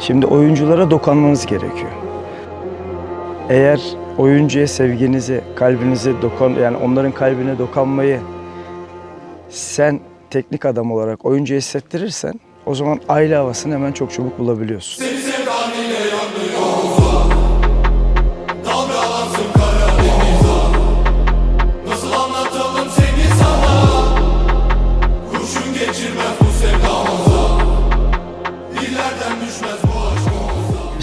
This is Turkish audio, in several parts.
Şimdi oyunculara dokunmanız gerekiyor. Eğer oyuncuya sevginizi, kalbinizi dokun yani onların kalbine dokunmayı sen teknik adam olarak oyuncuya hissettirirsen o zaman aile havasını hemen çok çabuk bulabiliyorsun. Geçirmez bu sevdamıza Dillerden düşmez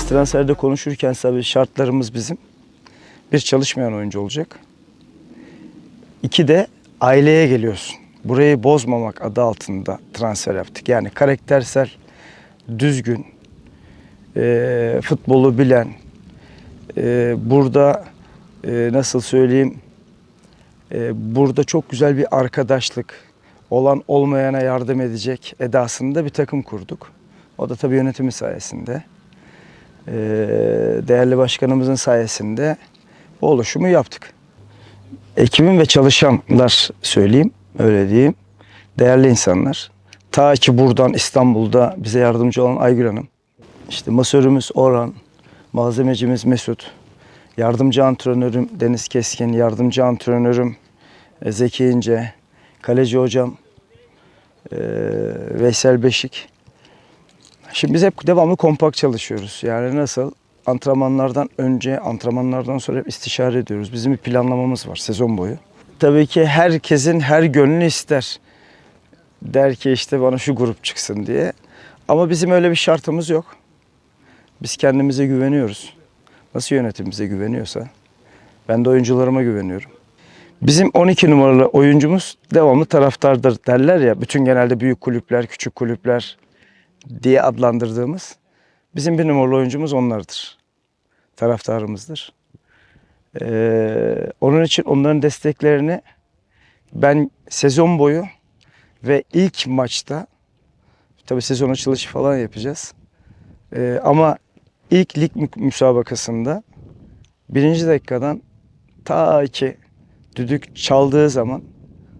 transferde konuşurken tabii şartlarımız bizim. Bir çalışmayan oyuncu olacak. İki de aileye geliyorsun. Burayı bozmamak adı altında transfer yaptık. Yani karaktersel, düzgün, eee, futbolu bilen, eee, burada eee, nasıl söyleyeyim, eee, burada çok güzel bir arkadaşlık, olan olmayana yardım edecek edasında bir takım kurduk. O da tabii yönetimi sayesinde. Ee, değerli başkanımızın sayesinde bu oluşumu yaptık. Ekibim ve çalışanlar söyleyeyim, öyle diyeyim. Değerli insanlar. Ta ki buradan İstanbul'da bize yardımcı olan Aygül Hanım. İşte masörümüz Orhan, malzemecimiz Mesut, yardımcı antrenörüm Deniz Keskin, yardımcı antrenörüm e, Zeki İnce, kaleci hocam e, Veysel Beşik. Şimdi biz hep devamlı kompakt çalışıyoruz. Yani nasıl? Antrenmanlardan önce, antrenmanlardan sonra hep istişare ediyoruz. Bizim bir planlamamız var sezon boyu. Tabii ki herkesin her gönlü ister. Der ki işte bana şu grup çıksın diye. Ama bizim öyle bir şartımız yok. Biz kendimize güveniyoruz. Nasıl yönetim bize güveniyorsa ben de oyuncularıma güveniyorum. Bizim 12 numaralı oyuncumuz devamlı taraftardır derler ya. Bütün genelde büyük kulüpler, küçük kulüpler diye adlandırdığımız bizim bir numaralı oyuncumuz onlardır. Taraftarımızdır. Ee, onun için onların desteklerini ben sezon boyu ve ilk maçta tabi sezon açılışı falan yapacağız. Ee, ama ilk lig mü- müsabakasında birinci dakikadan ta ki düdük çaldığı zaman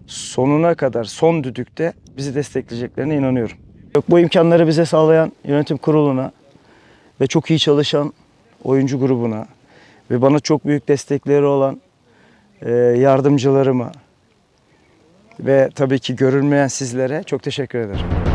sonuna kadar son düdükte bizi destekleyeceklerine inanıyorum. Yok bu imkanları bize sağlayan yönetim kuruluna ve çok iyi çalışan oyuncu grubuna ve bana çok büyük destekleri olan e, yardımcılarıma ve tabii ki görülmeyen sizlere çok teşekkür ederim.